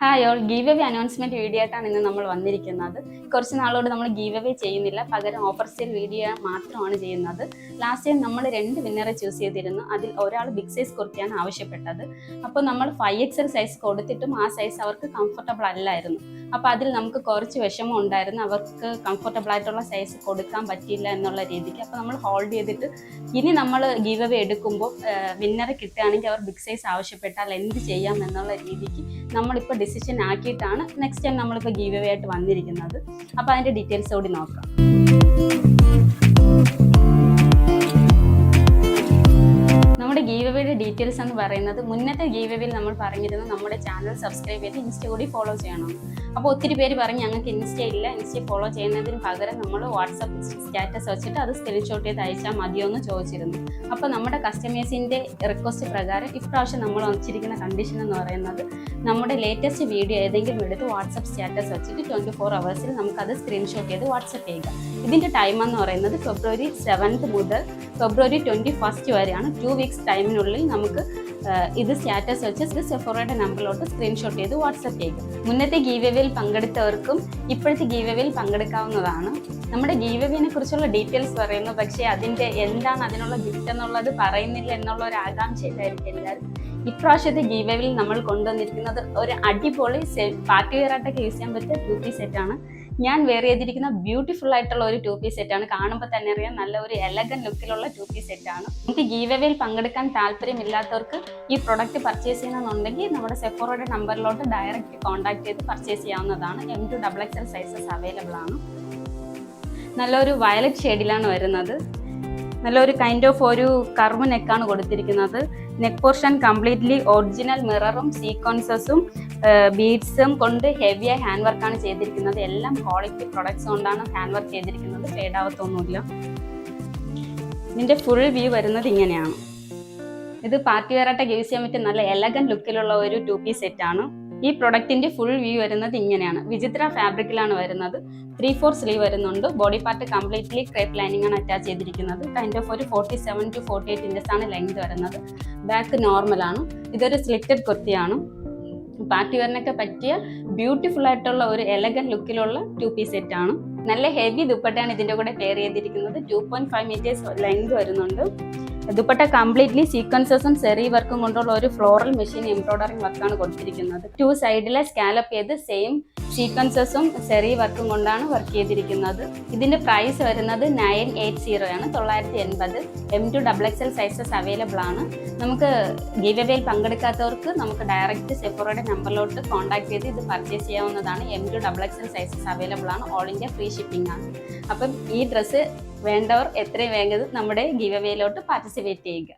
Hi all give away announcement video ആയിട്ടാണ് ഇന്ന് നമ്മൾ വന്നിരിക്കുന്നത്. കുറച്ച് നാളോട് നമ്മൾ ഗീവ് അവേ ചെയ്യുന്നില്ല. പകരം ഓഫർ സെയിൽ വീഡിയോ മാത്രമാണ് ചെയ്യുന്നത്. ലാസ്റ്റ് ടൈം നമ്മൾ രണ്ട് വിന്നറെ ചൂസ് ചെയ്തിരുന്നു. അതിൽ ഒരാൾ ബിഗ് സൈസ് കുർത്തിയാണ് ആവശ്യപ്പെട്ടത്. അപ്പോൾ നമ്മൾ ഫൈവ് എക്സൽ സൈസ് കൊടുത്തിട്ടും ആ സൈസ് അവർക്ക് കംഫർട്ടബിൾ അല്ലായിരുന്നു. അപ്പോൾ അതിൽ നമുക്ക് കുറച്ച് വിഷമം ഉണ്ടായിരുന്നു. അവർക്ക് കംഫർട്ടബിൾ ആയിട്ടുള്ള സൈസ് കൊടുക്കാൻ പറ്റിയില്ല എന്നുള്ള രീതിക്ക്. അപ്പോൾ നമ്മൾ ഹോൾഡ് ചെയ്തിട്ട് ഇനി നമ്മൾ ഗീവ് അവേ എടുക്കുമ്പോൾ വിന്നറെ കിട്ടുകയാണെങ്കിൽ അവർ ബിഗ് സൈസ് ആവശ്യപ്പെട്ടാൽ എന്ത് ചെയ്യാം എന്നുള്ള രീതിക്ക് നമ്മളിപ്പോൾ ഡിസിഷൻ ആക്കിയിട്ടാണ് നെക്സ്റ്റ് ടൈം നമ്മളിപ്പോൾ ഗീവ് ആയിട്ട് വന്നിരിക്കുന്നത്. അപ്പോൾ അതിന്റെ ഡീറ്റെയിൽസ് കൂടി നോക്കാം. നമ്മുടെ ഡീറ്റെയിൽസ് എന്ന് പറയുന്നത് മുന്നത്തെ ഗീവ് നമ്മൾ പറഞ്ഞിരുന്നു നമ്മുടെ ചാനൽ സബ്സ്ക്രൈബ് ചെയ്ത് ഇൻസ്റ്റ കൂടി ഫോളോ ചെയ്യണം. അപ്പോൾ ഒത്തിരി പേര് പറഞ്ഞ് ഞങ്ങൾക്ക് ഇൻസ്റ്റ ഇല്ല ഇൻസ്റ്റ ഫോളോ ചെയ്യുന്നതിന് പകരം നമ്മൾ വാട്സപ്പ് സ്റ്റാറ്റസ് വെച്ചിട്ട് അത് സ്ക്രീൻഷോട്ട് ചെയ്ത് അയച്ചാൽ മതിയോ എന്ന് ചോദിച്ചിരുന്നു. അപ്പോൾ നമ്മുടെ കസ്റ്റമേഴ്സിന്റെ റിക്വസ്റ്റ് പ്രകാരം ഇപ്രാവശ്യം നമ്മൾ വച്ചിരിക്കുന്ന കണ്ടീഷൻ എന്ന് പറയുന്നത് നമ്മുടെ ലേറ്റസ്റ്റ് വീഡിയോ ഏതെങ്കിലും എടുത്ത് വാട്സപ്പ് സ്റ്റാറ്റസ് വെച്ചിട്ട് ട്വന്റി ഫോർ അവേഴ്സിൽ നമുക്കത് സ്ക്രീൻഷോട്ട് ചെയ്ത് വാട്സപ്പ് ചെയ്യുക. ഇതിന്റെ ടൈം എന്ന് പറയുന്നത് ഫെബ്രുവരി സെവൻത്ത് മുതൽ ഫെബ്രുവരി ട്വന്റി ഫസ്റ്റ് വരെയാണ് ടു വീക്സ് ടൈമിനുള്ളിൽ നമുക്ക് ഇത് സ്റ്റാറ്റസ് വെച്ച് ഇത് സെഫോറയുടെ നമ്പറിലോട്ട് സ്ക്രീൻഷോട്ട് ചെയ്ത് വാട്സപ്പ് ചെയ്യുക മുന്നത്തെ ഗീവവേയിൽ പങ്കെടുത്തവർക്കും ഇപ്പോഴത്തെ ഗീവവേയിൽ പങ്കെടുക്കാവുന്നതാണ്. നമ്മുടെ ഗീവവേനെ കുറിച്ചുള്ള ഡീറ്റെയിൽസ് പറയുന്നു. പക്ഷേ അതിന്റെ എന്താണ് അതിനുള്ള ഗിഫ്റ്റ് എന്നുള്ളത് പറയുന്നില്ല എന്നുള്ള ഒരു ആകാംക്ഷയിലായിരിക്കും എല്ലാവരും. ഇപ്രാവശ്യത്തെ ഗീവവേയിൽ നമ്മൾ കൊണ്ടുവന്നിരിക്കുന്നത് ഒരു അടിപൊളി പാർട്ടി വെയറായിട്ടൊക്കെ യൂസ് ചെയ്യാൻ പറ്റിയ ബ്യൂട്ടി സെറ്റാണ് ഞാൻ വെയർ ചെയ്തിരിക്കുന്ന ബ്യൂട്ടിഫുൾ ആയിട്ടുള്ള ഒരു ടു പീസ് സെറ്റാണ് കാണുമ്പോൾ തന്നെ അറിയാം നല്ല ഒരു എലഗൻ ലുക്കിലുള്ള ടു പീസ് സെറ്റാണ് നമുക്ക് ഗീവവേയിൽ പങ്കെടുക്കാൻ താല്പര്യമില്ലാത്തവർക്ക് ഈ പ്രൊഡക്റ്റ് പർച്ചേസ് ചെയ്യണമെന്നുണ്ടെങ്കിൽ നമ്മുടെ സെഫോറയുടെ നമ്പറിലോട്ട് ഡയറക്റ്റ് കോൺടാക്ട് ചെയ്ത് പർച്ചേസ് ചെയ്യാവുന്നതാണ്. M to double XL sizes available ആണ്. നല്ലൊരു വയലറ്റ് ഷെയ്ഡിലാണ് വരുന്നത്. നല്ലൊരു കൈൻഡ് ഓഫ് ഒരു കർവ് നെക്കാണ് കൊടുത്തിരിക്കുന്നത്. നെക്ക് പോർഷൻ കംപ്ലീറ്റ്ലി ഒറിജിനൽ മിററും സീക്വൻസസും ബീഡ്സും കൊണ്ട് ഹെവിയായി ഹാൻഡ് വർക്കാണ് ചെയ്തിരിക്കുന്നത്. എല്ലാം ക്വാളിറ്റി പ്രൊഡക്ട്സ് കൊണ്ടാണ് ഹാൻഡ് വർക്ക് ചെയ്തിരിക്കുന്നത്. ഫേഡ് ആവത്തൊന്നുമില്ല ഇതിന്റെ ഫുൾ വ്യൂ വരുന്നത് ഇങ്ങനെയാണ്. ഇത് പാർട്ടി വെയറായിട്ടൊക്കെ യൂസ് ചെയ്യാൻ പറ്റിയ നല്ല എലഗൻ ലുക്കിലുള്ള ഒരു ടു പീസ് സെറ്റാണ് ഈ പ്രൊഡക്റ്റിന്റെ ഫുൾ വ്യൂ വരുന്നത് ഇങ്ങനെയാണ്. വിചിത്ര ഫാബ്രിക്കിലാണ് വരുന്നത്. ത്രീ ഫോർ സ്ലീവ് വരുന്നുണ്ട്. Body part completely crepe lining ആണ് അറ്റാച്ച് ചെയ്തിരിക്കുന്നത്. കൈൻഡ് ഓഫ് ഒരു forty seven to forty eight ആണ് ലെങ്ത് വരുന്നത്. ബാക്ക് നോർമൽ ആണ്. ഇതൊരു സ്ലിറ്റഡ് കുർത്തിയാണ്. പാർട്ടി വെയറിനൊക്കെ പറ്റിയ ബ്യൂട്ടിഫുൾ ആയിട്ടുള്ള ഒരു എലഗൻ ലുക്കിലുള്ള ടു പീസ് സെറ്റ് ആണ്. നല്ല ഹെവി ദുപ്പട്ടയാണ് ഇതിന്റെ കൂടെ പെയർ ചെയ്തിരിക്കുന്നത്. Two point five metres length വരുന്നുണ്ട്. ദുപ്പട്ട കംപ്ലീറ്റ്ലി സീക്വൻസസും സെറി വർക്കും കൊണ്ടുള്ള ഒരു ഫ്ലോറൽ മെഷീൻ എംബ്രോയിഡറിംഗ് വർക്കാണ് കൊടുത്തിരിക്കുന്നത്. ടു സൈഡിലെ സ്കാലപ്പ് ചെയ്ത് സെയിം സീക്വൻസസും സെറി വർക്കും കൊണ്ടാണ് വർക്ക് ചെയ്തിരിക്കുന്നത്. ഇതിന്റെ പ്രൈസ് വരുന്നത് നയൻ എയ്റ്റ് സീറോ ആണ്. തൊള്ളായിരത്തി എൺപത് M to double X L sizes available ആണ്. നമുക്ക് ഗീവ് പങ്കെടുക്കാത്തവർക്ക് നമുക്ക് ഡയറക്റ്റ് സെഫോറയുടെ നമ്പറിലോട്ട് കോൺടാക്ട് ചെയ്ത് ഇത് പർച്ചേസ് ചെയ്യാവുന്നതാണ്. M to double X L sizes available ആണ്. ഓൾ ഇന്ത്യ ഫ്രീ ഷിപ്പിംഗ് ആണ്. അപ്പം ഈ ഡ്രസ്സ് വേണ്ടവർ എത്രയും വേഗം നമ്മുടെ ഗീവ് അവേയിലോട്ട് പാർട്ടിസിപ്പേറ്റ് ചെയ്യുക.